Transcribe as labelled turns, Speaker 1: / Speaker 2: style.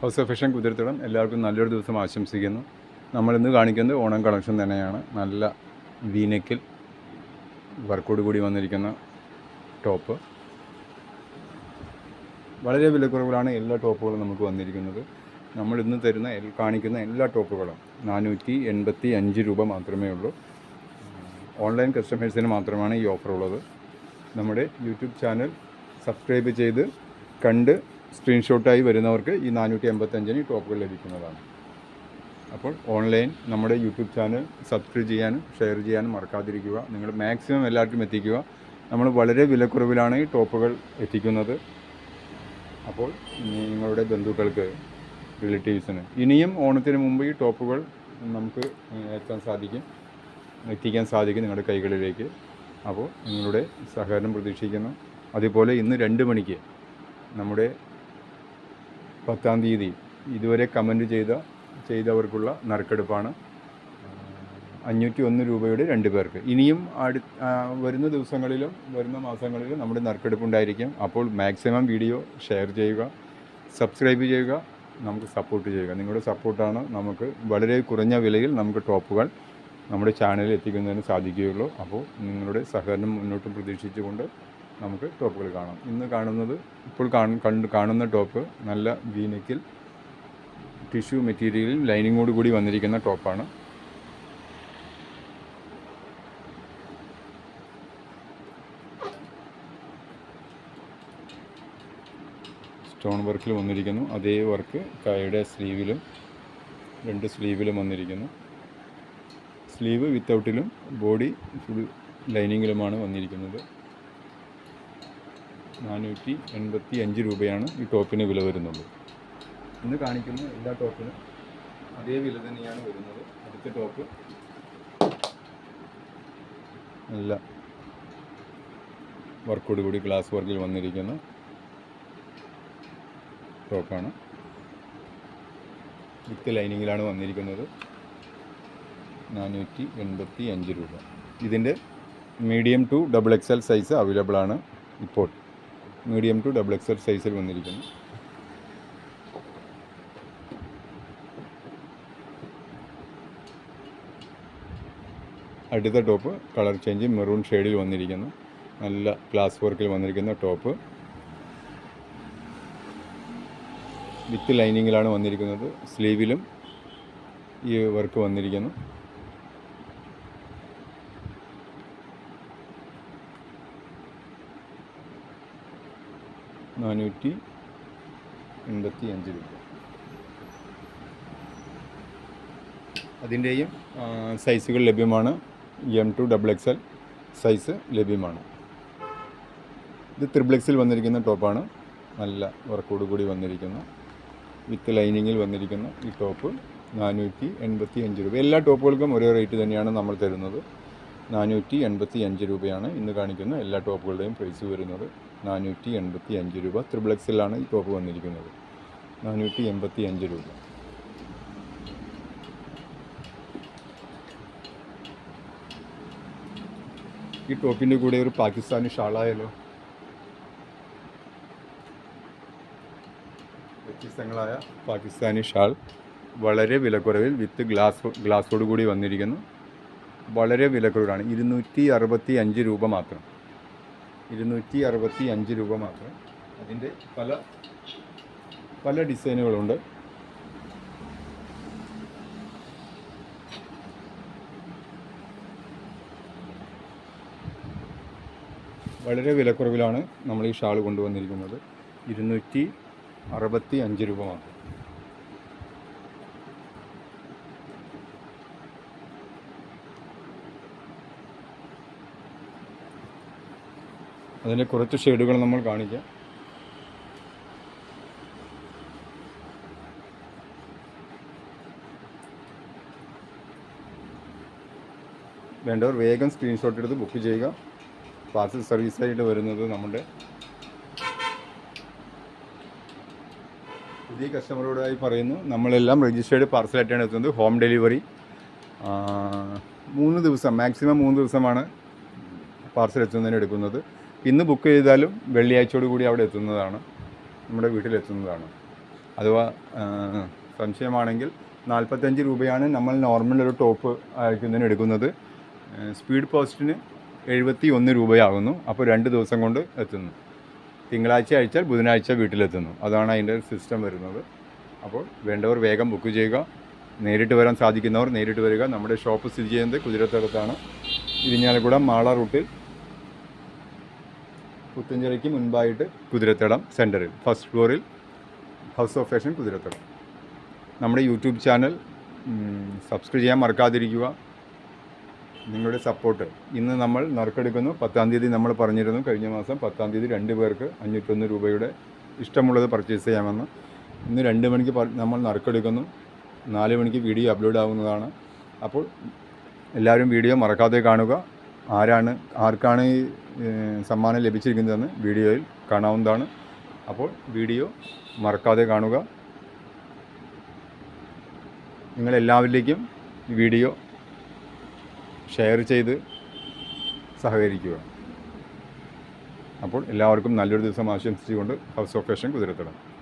Speaker 1: House of fission കുതിരത്തോളം എല്ലാവർക്കും നല്ലൊരു ദിവസം ആശംസിക്കുന്നു. നമ്മളിന്ന് കാണിക്കുന്നത് ഓണം കളക്ഷൻ തന്നെയാണ്. നല്ല വീനക്കിൽ വർക്കോട് കൂടി വന്നിരിക്കുന്ന ടോപ്പ്. വളരെ വിലക്കുറവിലാണ് എല്ലാ ടോപ്പുകളും നമുക്ക് വന്നിരിക്കുന്നത്. നമ്മൾ ഇന്ന് തരുന്ന കാണിക്കുന്ന എല്ലാ ടോപ്പുകളും നാനൂറ്റി എൺപത്തി അഞ്ച് രൂപ മാത്രമേ ഉള്ളൂ. ഓൺലൈൻ കസ്റ്റമേഴ്സിന് മാത്രമാണ് ഈ ഓഫർ ഉള്ളത് നമ്മുടെ യൂട്യൂബ് ചാനൽ സബ്സ്ക്രൈബ് ചെയ്ത് കണ്ട് സ്ക്രീൻഷോട്ടായി വരുന്നവർക്ക് ഈ നാനൂറ്റി എൺപത്തഞ്ചിന് ടോപ്പുകൾ ലഭിക്കുന്നതാണ്. അപ്പോൾ ഓൺലൈൻ നമ്മുടെ യൂട്യൂബ് ചാനൽ സബ്സ്ക്രൈബ് ചെയ്യാനും ഷെയർ ചെയ്യാനും മറക്കാതിരിക്കുക. നിങ്ങൾ മാക്സിമം എല്ലാവർക്കും എത്തിക്കുക. നമ്മൾ വളരെ വിലക്കുറവിലാണ് ഈ ടോപ്പുകൾ എത്തിക്കുന്നത്. അപ്പോൾ നിങ്ങളുടെ ബന്ധുക്കൾക്ക് റിലേറ്റീവ്സിന് ഇനിയും ഓണത്തിന് മുമ്പ് ഈ ടോപ്പുകൾ നമുക്ക് എത്താൻ സാധിക്കും. എത്തിക്കാൻ സാധിക്കും നിങ്ങളുടെ കൈകളിലേക്ക്. അപ്പോൾ നിങ്ങളുടെ സഹകരണം പ്രതീക്ഷിക്കുന്നു. അതുപോലെ ഇന്ന് രണ്ട് മണിക്ക് നമ്മുടെ പത്താം തീയതി ഇതുവരെ കമന്റ് ചെയ്ത ചെയ്തവർക്കുള്ള നറുക്കെടുപ്പാണ്. അഞ്ഞൂറ്റി ഒന്ന് രൂപയുടെ രണ്ട് പേർക്ക്. ഇനിയും അടു വരുന്ന ദിവസങ്ങളിലും വരുന്ന മാസങ്ങളിലും നമ്മുടെ നറുക്കെടുപ്പ് ഉണ്ടായിരിക്കും അപ്പോൾ മാക്സിമം വീഡിയോ ഷെയർ ചെയ്യുക സബ്സ്ക്രൈബ് ചെയ്യുക നമുക്ക് സപ്പോർട്ട് ചെയ്യുക. നിങ്ങളുടെ സപ്പോർട്ടാണ് നമുക്ക് വളരെ കുറഞ്ഞ വിലയിൽ നമുക്ക് ടോപ്പുകൾ നമ്മുടെ ചാനലിൽ എത്തിക്കുന്നതിന് സാധിക്കുകയുള്ളൂ. അപ്പോൾ നിങ്ങളുടെ സഹകരണം മുന്നോട്ടും പ്രതീക്ഷിച്ചുകൊണ്ട് നമുക്ക് ടോപ്പുകൾ കാണാം. ഇന്ന് കാണുന്നത് ഇപ്പോൾ കാണ- കണ്ട് കാണുന്ന ടോപ്പ് നല്ല വീനക്കിൽ ടിഷ്യൂ മെറ്റീരിയലിൽ ലൈനിങ്ങോട് കൂടി വന്നിരിക്കുന്ന ടോപ്പാണ് സ്റ്റോൺ വർക്കിൽ വന്നിരിക്കുന്നു. അതേ വർക്ക് കൈയുടെ സ്ലീവിലും രണ്ട് സ്ലീവിലും വന്നിരിക്കുന്നു. സ്ലീവ് വിത്തൗട്ടിലും ബോഡി ഫുൾ ലൈനിങ്ങിലുമാണ് വന്നിരിക്കുന്നത്. നാനൂറ്റി എൺപത്തി അഞ്ച് രൂപയാണ് ഈ ടോപ്പിന് വില വരുന്നുള്ളൂ. ഇന്ന് കാണിക്കുന്ന എല്ലാ ടോപ്പിനും അതേ വില തന്നെയാണ് വരുന്നത്. അടുത്ത ടോപ്പ് നല്ല വർക്കോട് കൂടി ഗ്ലാസ് വർക്കിൽ വന്നിരിക്കുന്ന ടോപ്പാണ് വിത്ത് ലൈനിങ്ങിലാണ് വന്നിരിക്കുന്നത്. നാനൂറ്റി എൺപത്തി അഞ്ച് രൂപ. ഇതിന്റെ medium to double X L size available ആണ് ഇപ്പോൾ. മീഡിയം ടു ഡബിൾ എക്സൽ സൈസിൽ വന്നിരിക്കുന്നു. അടുത്ത ടോപ്പ് കളർ ചേഞ്ച് മെറൂൺ ഷെയ്ഡിൽ വന്നിരിക്കുന്നു. നല്ല ഗ്ലാസ് വർക്കിൽ വന്നിരിക്കുന്ന ടോപ്പ് വിത്ത് ലൈനിങ്ങിലാണ് വന്നിരിക്കുന്നത്. സ്ലീവിലും ഈ വർക്ക് വന്നിരിക്കുന്നു. നാനൂറ്റി എൺപത്തി അഞ്ച് രൂപ. അതിന്റെയും സൈസുകൾ ലഭ്യമാണ്. M to double X L size ലഭ്യമാണ്. ഇത് ത്രിബിൾ വന്നിരിക്കുന്ന ടോപ്പാണ് നല്ല വർക്കോട് കൂടി വന്നിരിക്കുന്ന. വിത്ത് ലൈനിങ്ങിൽ വന്നിരിക്കുന്ന. ഈ ടോപ്പ് നാനൂറ്റി എൺപത്തി അഞ്ച് രൂപ. എല്ലാ ടോപ്പുകൾക്കും ഒരേ റേറ്റ് തന്നെയാണ് നമ്മൾ തരുന്നത്. നാനൂറ്റി എൺപത്തി അഞ്ച് രൂപയാണ് ഇന്ന് കാണിക്കുന്ന എല്ലാ ടോപ്പുകളുടെയും പ്രൈസ് വരുന്നത്. നാനൂറ്റി എൺപത്തി അഞ്ച് രൂപ ത്രിബിൾ എക്സിലാണ് ഈ ടോപ്പ് വന്നിരിക്കുന്നത്. നാനൂറ്റി എൺപത്തി അഞ്ച് രൂപ. ഈ ടോപ്പിന്റെ കൂടെ ഒരു പാകിസ്ഥാനി ഷാളായാലോ? വ്യത്യസ്തങ്ങളായ പാകിസ്ഥാനി ഷാൾ. വളരെ വിലക്കുറവിൽ വിത്ത് ഗ്ലാസ് ഗ്ലാസോട് കൂടി വന്നിരിക്കുന്നു. വളരെ വിലക്കുറവാണ് ഇരുന്നൂറ്റി അറുപത്തി അഞ്ച് രൂപ മാത്രം. ഇരുന്നൂറ്റി അറുപത്തി അഞ്ച് രൂപ മാത്രം. അതിന്റെ പല പല ഡിസൈനുകളുണ്ട്. വളരെ വിലക്കുറവിലാണ് നമ്മൾ ഈ ഷാൾ കൊണ്ടുവന്നിരിക്കുന്നത്. ഇരുന്നൂറ്റി അറുപത്തി അഞ്ച് രൂപ മാത്രം. അതിന്റെ കുറച്ച് ഷെയ്ഡുകൾ നമ്മൾ കാണിക്കാം. വേണ്ടവർ വേഗം സ്ക്രീൻഷോട്ട് എടുത്ത് ബുക്ക് ചെയ്യുക. പാർസൽ സർവീസായിട്ട് വരുന്നത് നമ്മുടെ പുതിയ കസ്റ്റമറോടായി പറയുന്നു. നമ്മളെല്ലാം രജിസ്റ്റേർഡ് പാർസലായിട്ടാണ് എത്തുന്നത്. ഹോം ഡെലിവറി മൂന്ന് ദിവസം മാക്സിമം മൂന്ന് ദിവസമാണ് പാർസൽ എത്തുന്നതിന് എടുക്കുന്നത്. ഇന്ന് ബുക്ക് ചെയ്താലും വെള്ളിയാഴ്ചയോട് കൂടി അവിടെ എത്തുന്നതാണ്. നമ്മുടെ വീട്ടിലെത്തുന്നതാണ് അഥവാ സംശയമാണെങ്കിൽ നാൽപ്പത്തഞ്ച് രൂപയാണ് നമ്മൾ നോർമൽ ഒരു ടോപ്പ് അയക്കുന്നതിന് എടുക്കുന്നത്. സ്പീഡ് പോസ്റ്റിന് എഴുപത്തി ഒന്ന് രൂപയാകുന്നു. അപ്പോൾ രണ്ട് ദിവസം കൊണ്ട് എത്തുന്നു. തിങ്കളാഴ്ച അയച്ചാൽ ബുധനാഴ്ച വീട്ടിലെത്തുന്നു. അതാണ് അതിന്റെ സിസ്റ്റം വരുന്നത്. അപ്പോൾ വേണ്ടവർ വേഗം ബുക്ക് ചെയ്യുക. നേരിട്ട് വരാൻ സാധിക്കുന്നവർ നേരിട്ട് വരിക. നമ്മുടെ ഷോപ്പ് സ്ഥിതി ചെയ്യുന്നത് കുതിരത്തടത്താണ്. ഇരിഞ്ഞാലക്കുടം മാള റൂട്ടിൽ പുത്തഞ്ചിറയ്ക്ക് മുൻപായിട്ട് കുതിരത്തടം സെന്ററിൽ ഫസ്റ്റ് ഫ്ലോറിൽ ഹൗസ് ഓഫ് ഫാഷൻ കുതിരത്തടം. നമ്മുടെ യൂട്യൂബ് ചാനൽ സബ്സ്ക്രൈബ് ചെയ്യാൻ മറക്കാതിരിക്കുക. നിങ്ങളുടെ സപ്പോർട്ട് ഇന്ന് നമ്മൾ നറുക്കെടുക്കുന്നു. പത്താം തീയതി നമ്മൾ പറഞ്ഞിരുന്നു കഴിഞ്ഞ മാസം പത്താം തീയതി രണ്ട് പേർക്ക് അഞ്ഞൂറ്റൊന്ന് രൂപയുടെ ഇഷ്ടമുള്ളത് പർച്ചേസ് ചെയ്യാമെന്ന്. ഇന്ന് രണ്ട് മണിക്ക് നമ്മൾ നറുക്കെടുക്കുന്നു. നാല് മണിക്ക് വീഡിയോ അപ്ലോഡ് ആവുന്നതാണ്. അപ്പോൾ എല്ലാവരും വീഡിയോ മറക്കാതെ കാണുക. ആരാണ് ആർക്കാണ് ഈ സമ്മാനം ലഭിച്ചിരിക്കുന്നതെന്ന് വീഡിയോയിൽ കാണാവുന്നതാണ്. അപ്പോൾ വീഡിയോ മറക്കാതെ കാണുക. നിങ്ങളെല്ലാവരിലേക്കും വീഡിയോ ഷെയർ ചെയ്ത് സഹകരിക്കുക. അപ്പോൾ എല്ലാവർക്കും നല്ലൊരു ദിവസം ആശംസിച്ചുകൊണ്ട് ഹൗസ് ഓഫ് ഫാഷൻ